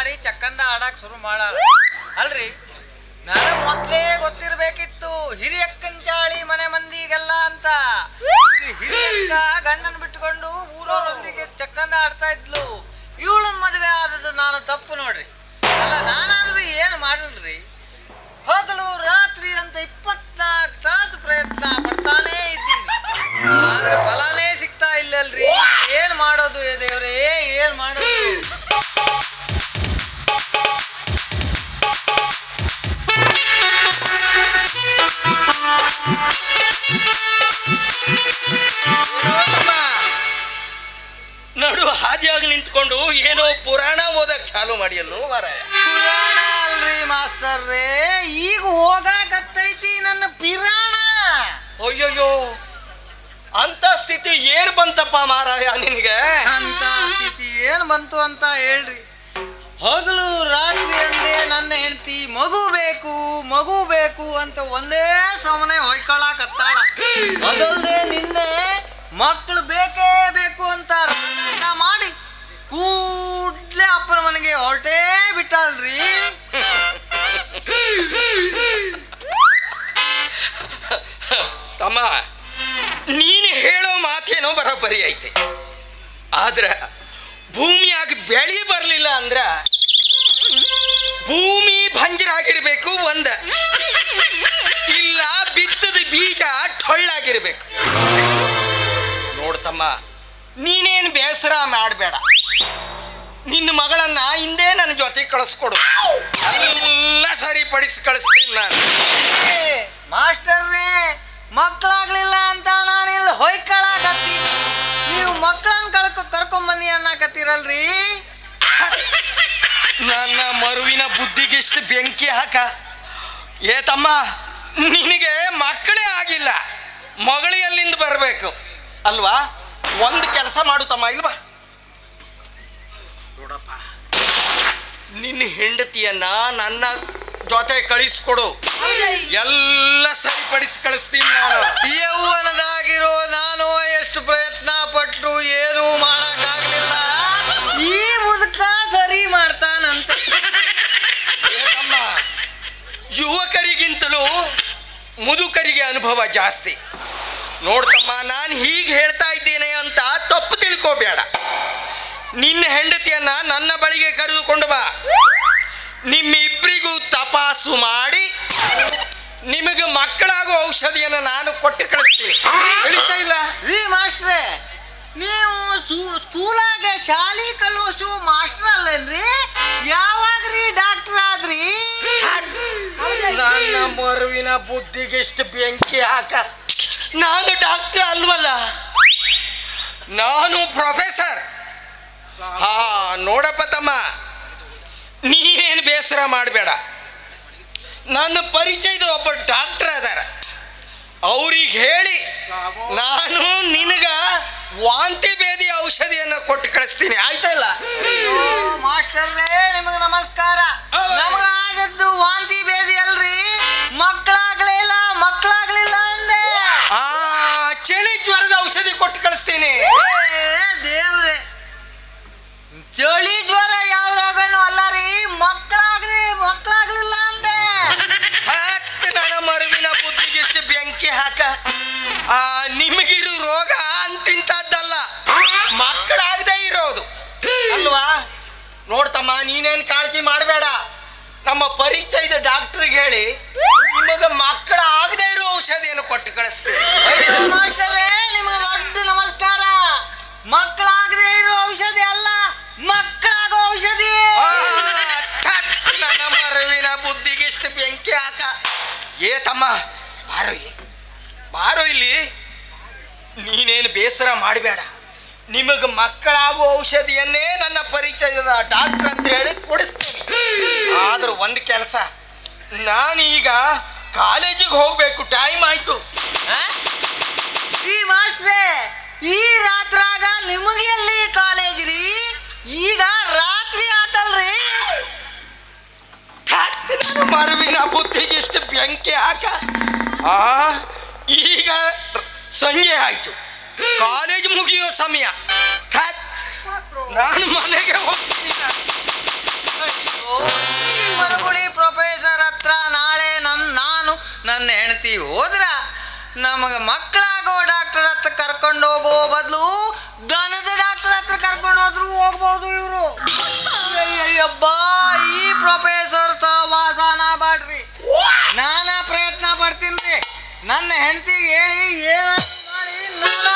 ಮಾಡಿ ಚಕ್ಕಂದ ಆಡಕ್ ಶುರು ಮಾಡ. ಅಲ್ರಿ? ನಾನು ಮೊದ್ಲೇ ನಿಂತ್ಕೊಂಡು ಏನೋ ಪುರಾಣ ಓದಕ್ ಚಾಲು ಮಾಡಿಯಲ್ಲೋ ಮಾರಾಯ. ಪುರಾಣ ಅಲ್ರಿ ಮಾಸ್ತರ್ರೇ ಈಗ ಹೋಗಾಕತ್ತೈತಿ ನನ್ನ ಪಿರಾಣ. ಅಯ್ಯಯ್ಯೋ ಅಂತ ಸ್ಥಿತಿ ಏನ್ ಬಂತಪ್ಪ ಮಾರಾಯ ನಿನಗೆ? ಅಂತ ಸ್ಥಿತಿ ಏನ್ ಬಂತು ಅಂತ ಹೇಳ್ರಿ. ಹಗಲು ರಾತ್ರಿ ಅಂದೇ ನನ್ನ ಹೆಂಡತಿ ಮಗು ಬೇಕು ಮಗು ಬೇಕು ಅಂತ ಒಂದೇ ಸಮನೆ ಹೊಯ್ಕೊಳಕತ್ತಾಳ. ಅದಲ್ದೆ ನಿನ್ನೆ ಮಕ್ಕಳು ಬೇಕೇ ಬೇಕು ಅಂತ ರಗಡ ಮಾಡಿ ಕೂಡ್ಲೆ ಅಪ್ಪನ ಮನೆಗೆ ಹೊರಟೇ ಬಿಟ್ಟಾಳ್ರಿ. ತಮ್ಮ, ನೀನು ಹೇಳೋ ಮಾತೇನೋ ಬರೋಬ್ಬರಿ ಐತೆ. ಆದ್ರೆ ಭೂಮಿಯಾಗಿ ಬೆಳಿ ಬರಲಿಲ್ಲ ಅಂದ್ರ ಭೂಮಿ ಭಂಜರಾಗಿರ್ಬೇಕು ಒಂದ. ಇಲ್ಲ ಬಿತ್ತದ ಬೀಜ ಟೊಳ್ಳಾಗಿರ್ಬೇಕು ನೋಡ್ತಮ್ಮ ನೀನೇನು ಬೇಸರ ಮಾಡಬೇಡ. ನಿನ್ನ ಮಗಳನ್ನ ಹಿಂದೆ ನನ್ನ ಜೊತೆ ಕಳಿಸ್ಕೊಡು. ಎಲ್ಲ ಸರಿಪಡಿಸಿ ಕಳಿಸ್ತೀನಿ ನಾನು. ಏ, ಮಾಸ್ಟರ್ರೇ ಮಕ್ಕಳಾಗ್ಲಿಲ್ಲ ಅಂತ ನಾನು ಇಲ್ಲಿ ಹೊಯ್ಕಳಾಗತ್ತೀನಿ ನೀವು ಮಕ್ಕಳನ್ನ ಕಳ್ಕೊ ಕರ್ಕೊಂಬನ್ನಿ ಅನ್ನಕತ್ತೀರಲ್ರಿ? ನನ್ನ ಮರುವಿನ ಬುದ್ಧಿಗಿಷ್ಟು ಬೆಂಕಿ ಹಾಕ. ಏ ತಮ್ಮ ನಿನಗೆ ಮಕ್ಕಳೇ ಆಗಿಲ್ಲ. ಮಗಳು ಎಲ್ಲಿಂದ ಬರಬೇಕು? ಅಲ್ವಾ? ಒಂದು ಕೆಲಸ ಮಾಡು ತಮ್ಮ, ಇಲ್ವಾ? ನೋಡಪ್ಪ, ನಿನ್ನ ಹೆಂಡತಿಯನ್ನ ನನ್ನ ಜೊತೆ ಕಳಿಸ್ಕೊಡು. ಎಲ್ಲ ಸರಿಪಡಿಸಿ ಕಳಿಸ್ತೀನಿ ನಾನು. ಯೌವನದಾಗಿರೋ ನಾನು ಎಷ್ಟು ಪ್ರಯತ್ನ ಪಟ್ಟರೂ ಏನು ಮಾಡಕ್ಕಾಗ್ಲಿಲ್ಲ. ಈ ಮುದುಕ ಸರಿ ಮಾಡ್ತಾನಂತೆ. ಯುವಕರಿಗಿಂತಲೂ ಮುದುಕರಿಗೆ ಅನುಭವ ಜಾಸ್ತಿ. ನೋಡ್ತಮ್ಮ ನಾನು ಹೀಗೆ ಹೇಳ್ತಾ ಇದ್ದೇನೆ ಅಂತ ತಪ್ಪು ತಿಳ್ಕೋಬೇಡ. ನಿನ್ನ ಹೆಂಡತಿಯನ್ನ ನನ್ನ ಬಳಿಗೆ ಕರೆದುಕೊಂಡು ಬಾ. ನಿಮ್ಮ ನಿಮ್ಮಿಬ್ಬರಿಗೂ ತಪಾಸು ಮಾಡಿ. ನಿಮಗೆ ಮಕ್ಕಳಾಗೋ ಔಷಧಿಯನ್ನು ನಾನು ಕೊಟ್ಟು ಕಳಿಸ್ತೀನಿ. ತಿಳಿತಾ ಇಲ್ಲ? ರೀ ಮಾಸ್ಟ್ರೇ ನೀವು ಸ್ಕೂಲಾಗ ಶಾಲಿ ಕಲಿಸು ಮಾಸ್ಟರ್ ಅಲ್ಲೇನ್ರಿ? ಯಾವಾಗ ರೀ ಡಾಕ್ಟರ್ ಆದ್ರಿ? ನನ್ನ ಮರುವಿನ ಬುದ್ಧಿಗೆ ಎಷ್ಟು ಬೆಂಕಿ ಹಾಕ. ನಾನು ಡಾಕ್ಟರ್ ಅಲ್ವಲ್ಲ. ನಾನು ಪ್ರೊಫೆಸರ್. ಹಾ, ನೋಡಪ್ಪ ತಮ್ಮ. ನೀನೇನು ಬೇಸರ ಮಾಡಬೇಡ. ನನ್ನ ಪರಿಚಯದ ಒಬ್ಬ ಡಾಕ್ಟರ್ ಅದಾರ. ಅವ್ರಿಗೆ ಹೇಳಿ, ನಾನು ನಿನಗ ವಾಂತಿ ಭೇದಿ ಔಷಧಿಯನ್ನು ಕೊಟ್ಟು ಕಳಿಸ್ತೀನಿ. ಆಯ್ತಾ? ಜ್ವರದ ಔಷಧಿ ಕೊಟ್ಟು ಕಳಿಸ್ತೀನಿ. ದೇವ್ರೆ. ಚಳಿ ಜ್ವರ ಯಾವ ರೋಗನೂ ಅಲ್ಲ ರೀ. ಮಕ್ಕಳಾಗ್ರಿ ಮಕ್ಕಳಾಗ್ಲಿಲ್ಲ ಅಂದೆ. ಹತ್ತು ನನ್ನ ಮರುವಿನ ಬುದ್ಧಿಗೆಷ್ಟು ಬೆಂಕಿ ಹಾಕ. ಆ ನಿಮಗಿರೋ ರೋಗ ಅಂತಿಂತದ್ದಲ್ಲ ಮಕ್ಕಳಾಗದೆ ಇರೋದು. ಅಲ್ವಾ? ನೋಡ್ತಮ್ಮ ನೀನೇನು ಕಾಳಜಿ ಮಾಡಬೇಡ. ನಮ್ಮ ಪರಿಚಯದ ಡಾಕ್ಟ್ರಿಗೆ ಹೇಳಿ ನಿಮಗೆ ಮಕ್ಕಳ ಆಗದೆ ಇರೋ ಔಷಧಿಯನ್ನು ಕೊಟ್ಟು ಕಳಿಸ್ತೀನಿ. ಏ ತಮ್ಮ ಬಾರೋ ಇಲ್ಲಿ. ಬಾರೋ ಇಲ್ಲಿ. ನೀನೇನು ಬೇಸರ ಮಾಡಬೇಡ. ನಿಮಗೆ ಮಕ್ಕಳಾಗುವ ಔಷಧಿಯನ್ನೇ ನನ್ನ ಪರಿಚಯದ ಡಾಕ್ಟರ್ ಅಂತ ಹೇಳಿ ಕೊಡಿಸ್ತೀನಿ. ಆದರೂ ಒಂದು ಕೆಲಸ. ನಾನೀಗ ಕಾಲೇಜಿಗೆ ಹೋಗಬೇಕು ಟೈಮ್ ಆಯ್ತು. ಈ ಮಾಸ್ಟ್ರೇ ಈ ರಾತ್ರಾಗ ನಿಮಗೆ ಎಲ್ಲಿ ಕಾಲೇಜ್ ರೀ? ಈಗ ರಾತ್ರಿ ಆತಲ್ರಿ. ಮರವಿನ ಬುತ್ತಿ ಬೆಂಕಿ ಹಾಕ. ಆ, ಈಗ ಸಂಜೆ ಆಯ್ತು. ಕಾಲೇಜ್ ಮುಗಿಯೋ ಸಮಯ. ನಾನು ಮನೆಗೆ ಹೋಗ್ತೀನಿ. ಪ್ರೊಫೆಸರ್ ಹತ್ರ ನಾಳೆ ನನ್, ನಾನು, ನನ್ನ ಹೆಂಡತಿ ಹೋದ್ರ ನಮಗೆ ಮಕ್ಕಳಾಗೋ ಡಾಕ್ಟರ್ ಹತ್ರ ಕರ್ಕೊಂಡು ಹೋಗೋ ಬದಲು ದನದ ಡಾಕ್ಟರ್ ಹತ್ರ ಕರ್ಕೊಂಡು ಹೋದ್ರು ಹೋಗ್ಬೋದು ಇವರು. ಅಯ್ಯಬ್ಬಾ ಈ ಪ್ರೊಫೆಸರ್ ಸಹವಾಸನ ಬಾಡ್ರಿ ನನ್ನ ಹೆಂಡತಿಗೆ ಹೇಳಿ ಏನಾದ್ರು ಮಾಡಿ ನನ್ನ